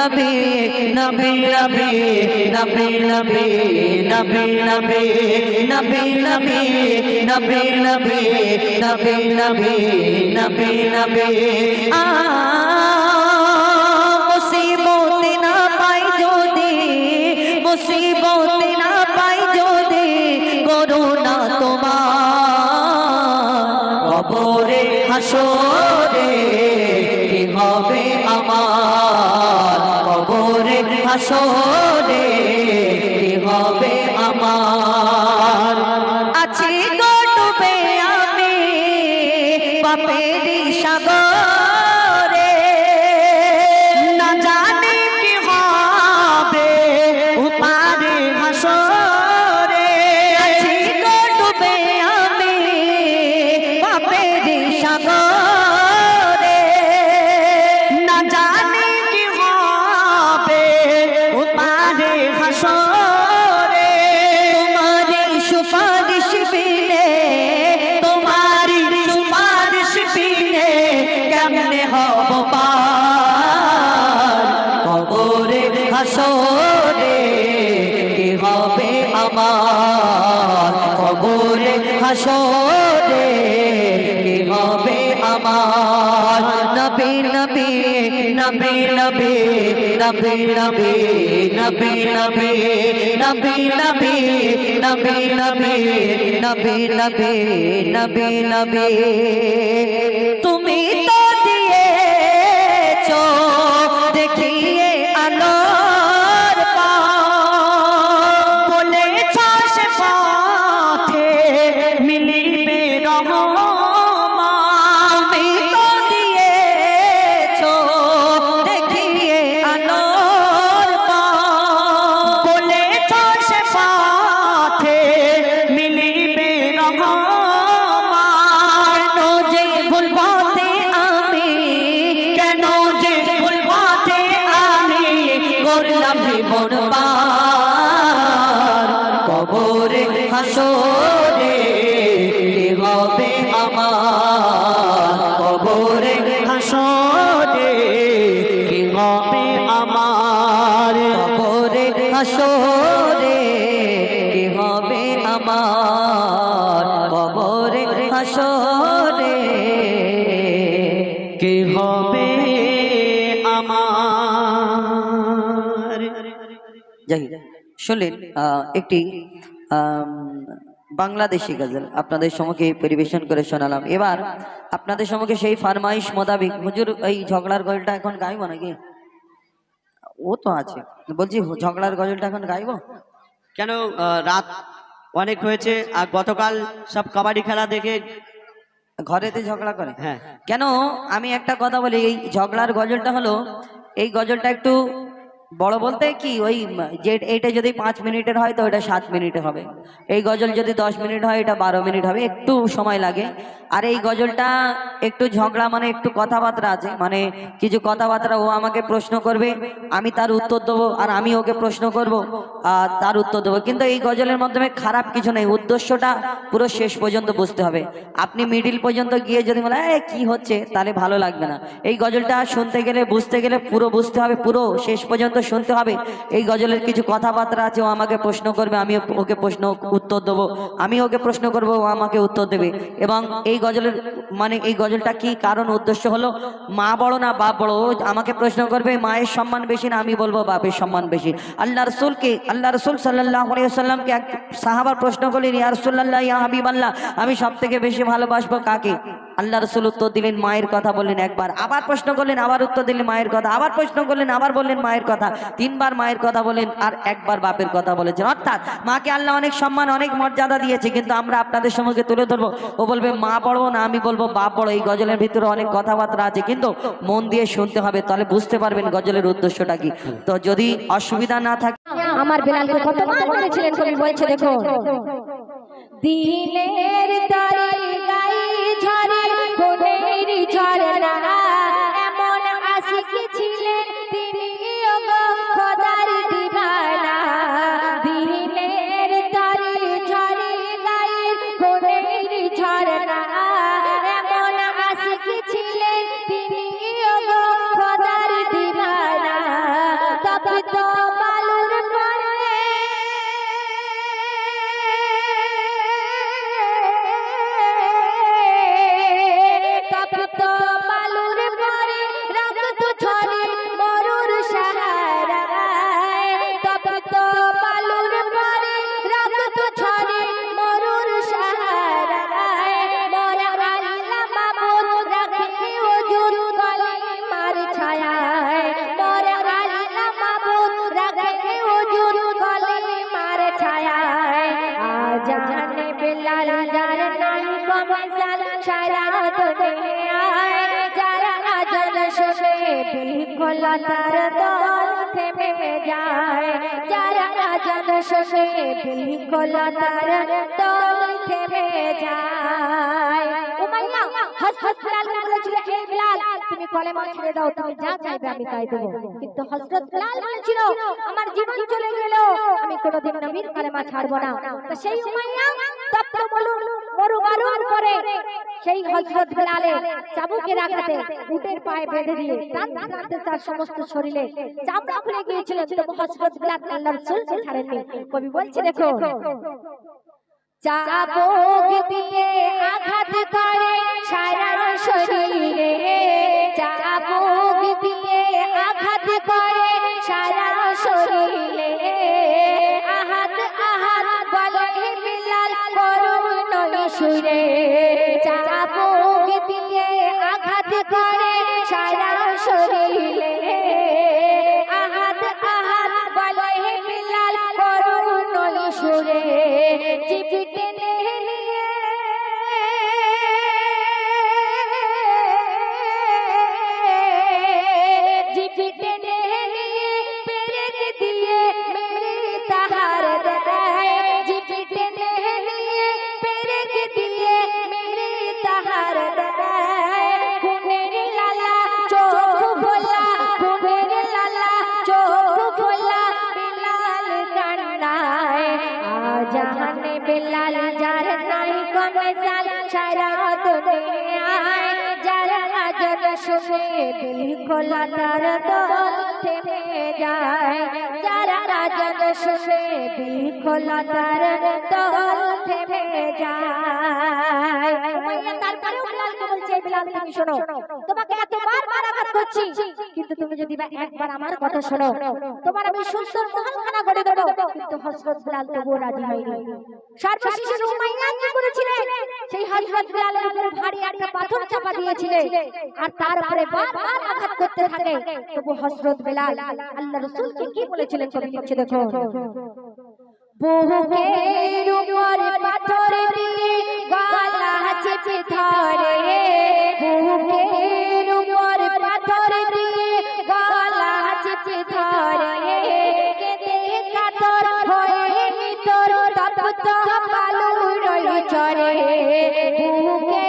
নবী নবী নবী নবী নবী নবী নবী নবী নবী নবী নবী নবী নবী নবী নবী আ মুসিবত না পাই যদি মুসিবত না পাই যদি করোনা তোমার কবরে হাসরে হাসরে নবী নবী নবী নবী নবী নবী নবী নবী নবী নবী নবী নবী নবী নবী তুমি তো হাসরে কি হবে আমার কবরে হাসরে? কি হবে আমার? যাই হোক, শুনলেন একটি বাংলাদেশি গজল আপনাদের সম্মুখে পরিবেশন করে শোনালাম। এবার আপনাদের সম্মুখে সেই ফারমাইশ মোতাবেক হুজুর এই ঝগড়ার গজলটা এখন গাইব নাকি? ও তো আছে। বলছি ঝগড়ার গজলটা এখন গাইব? কেন রাত অনেক হয়েছে আর গতকাল সব কাবাডি খেলা দেখে ঘরেতে ঝগড়া করে? হ্যাঁ। কেন আমি একটা কথা বলি এই ঝগড়ার গজলটা হলো এই গজলটা একটু বড় বলতে কি ওই যে এইটা যদি পাঁচ মিনিটের হয় তো ওটা সাত মিনিটে হবে। এই গজল যদি দশ মিনিট হয় এটা বারো মিনিট হবে একটু সময় লাগে। আর এই গজলটা একটু ঝগড়া মানে একটু কথাবার্তা আছে মানে কিছু কথাবার্তা ও আমাকে প্রশ্ন করবে আমি তার উত্তর দেবো আর আমি ওকে প্রশ্ন করব আর তার উত্তর দেবো। কিন্তু এই গজলের মাধ্যমে খারাপ কিছু নেই উদ্দেশ্যটা পুরো শেষ পর্যন্ত বুঝতে হবে। আপনি মিডিল পর্যন্ত গিয়ে যদি বলে "এ, কি হচ্ছে? তাহলে ভালো লাগবে না। এই গজলটা শুনতে গেলে বুঝতে গেলে পুরো বুঝতে হবে পুরো শেষ পর্যন্ত শুনতে হবে। এই গজলের কিছু কথাবার্তা আছে ও আমাকে প্রশ্ন করবে আমি ওকে প্রশ্ন উত্তর দেবো। আমি ওকে প্রশ্ন করব ও আমাকে উত্তর দেবে। এবং এই গজলের মানে এই গজলটা কি কারণ উদ্দেশ্য হলো? মা বড় না বাপ বড়? আমাকে প্রশ্ন করবে, মায়ের সম্মান বেশি না আমি বলব বাপের সম্মান বেশি? আল্লাহ রসুলকে, আল্লাহ রসুল সাল্লাহ সাল্লামকে এক সাহাবার প্রশ্ন করলেন, ইয়া রসুল্লাহ ইয়া হাবিব আল্লাহ আমি সব থেকে বেশি ভালোবাসবো কাকে? আল্লাহ রসুল উত্তর দিলেন, মায়ের কথা বললেন একবার। আবার প্রশ্ন করলেন, আবার উত্তর দিলেন, মায়ের কথা। আবার প্রশ্ন করলেন, আবার বললেন, মায়ের কথা। তিনবার মায়ের কথা বলেন আর একবার বাপের কথা বলেছেন। অর্থাৎ মাকে আল্লাহ অনেক সম্মান, অনেক মর্যাদা দিয়েছে, কিন্তু আমরা আপনাদের সঙ্গে তুলে ধরবো। ও বলবে, মা বড় না, আমি বলব, বাপ বড় এই গজলের ভিতরে অনেক কথাবার্তা আছে, কিন্তু মন দিয়ে শুনতে হবে, তাহলে বুঝতে পারবেন গজলের উদ্দেশ্যটা কি। তো যদি অসুবিধা না থাকে আমার বলেছিলেন কবি বলছে, দেখো। দিনের তরে গাই ঝরে কোনের ঝরে না বিকল তার দল থেমে যায় যারা আজান শুনে বিকল তার দল থেমে যায় উমাইয়া হযরত বিলাল বলেছিল হে বিলাল তুমি কলেমা ছেড়ে দাও, তুমি যা চাইবে আমি তাই দেব। কিন্তু হযরত বিলাল বলেছিল, আমার জীবন চলে গেল আমি কোনোদিন নবীর কলেমা ছাড়বো না। তো সেই উমাইয়া তপ্ত মরু মরু বারুর পরে সেই হযরত বিলালের চাবুকের আঘাতে উটের পায়ে বেঁধে দিয়ে টানতে টানতে তার সমস্ত শরীরে চামড়া খুলে গিয়েছিল। তবু হযরত বিলাল আল্লাহর রাসূলকে ছাড়েননি। কবি বলছে, দেখো, চাবুক দিয়ে আঘাত করে সারা শরীরে। চাবুক দিয়ে আঘাত করে সারা শরীরে। আহাত আহাত বলে বিলাল করুণ সুরে শুনে খোলা তার দল থেমে যায়। যারা আজন শুনে বিলকুল তার দল থেমে যায়। বলছে, বিলাল তুমি শোনো, তোমাকে এতবার করছি। কিন্তু তুমি যদি একবার আমার কথা শোনো, তোমার আমি সুন্দর মহলখানা করে দেবো। কিন্তু হযরত বিলাল তবুও রাজি হয়নি। সর্বশেষে উমাইয়া কি করেছিলেন সেই হযরত বিলালের উপর ভারী একটা পাথর চাপা দিয়েছিলেন আর তার বারবার আঘাত করতে থাকে। তবু হযরত বিলাল আল্লাহ রাসূলকে কি বলেছিলেন কবি লিখছে দেখো। বুকের উপর পাথর দিয়ে গলা চেপে ধরে। বুকের তপ্ত বালু রই চরে। বুকের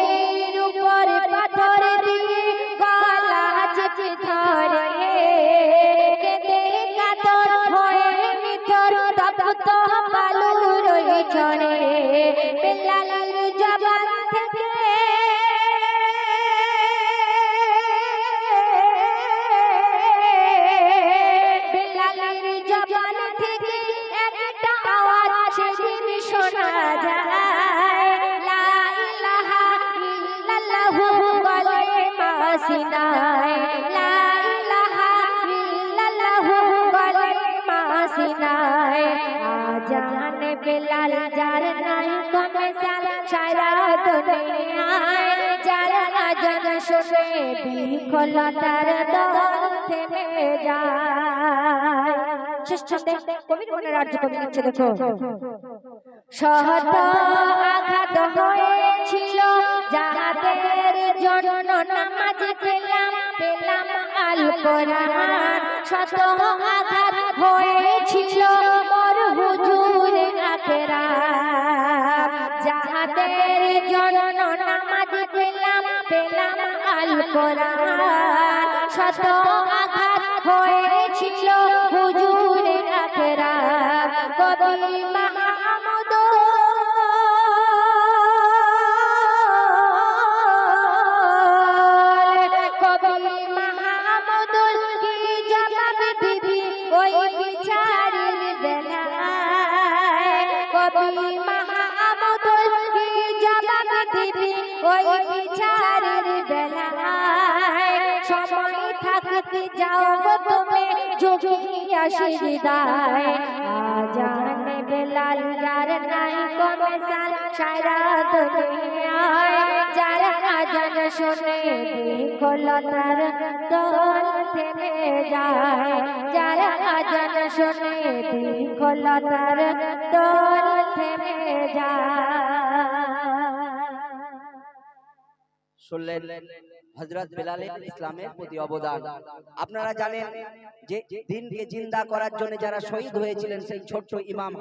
যারা আজান শুনে বিকলতার দল থেমে যায় শেষ কবির মনে রাজ্য কবি লিখছে দেখো সহত আঘাত হয়েছিল জন্য নামাজ পেলাম পেলাম আল কোরআন শত আঘাত হয়েছিল মোর হুজুর আখেরা যাহাদের জন্য নামাজ পেলাম পেলাম আল কোরআন শত আঘাত হয়েছিল হুজুর আখেরা কবি দিবি ওই বিচারের বেলায় সময় থাকতে যাও তুমি ঝুঁকিয়া সিজদায় আজান বেলাল যার নাই কমে সাল সারা দুনিয়ায় যারা আজান শুনে বিকলতার দল থেমে যায়। যারা আজান শুনে বিকলতার দল থেমে যায়। শুনলেন হজরত বেলাল ইসলামের প্রতি অবদান। আপনারা জানেন যে দিনকে জিন্দা করার জন্য যারা শহীদ হয়েছিলেন সেই ছোট্ট ইমাম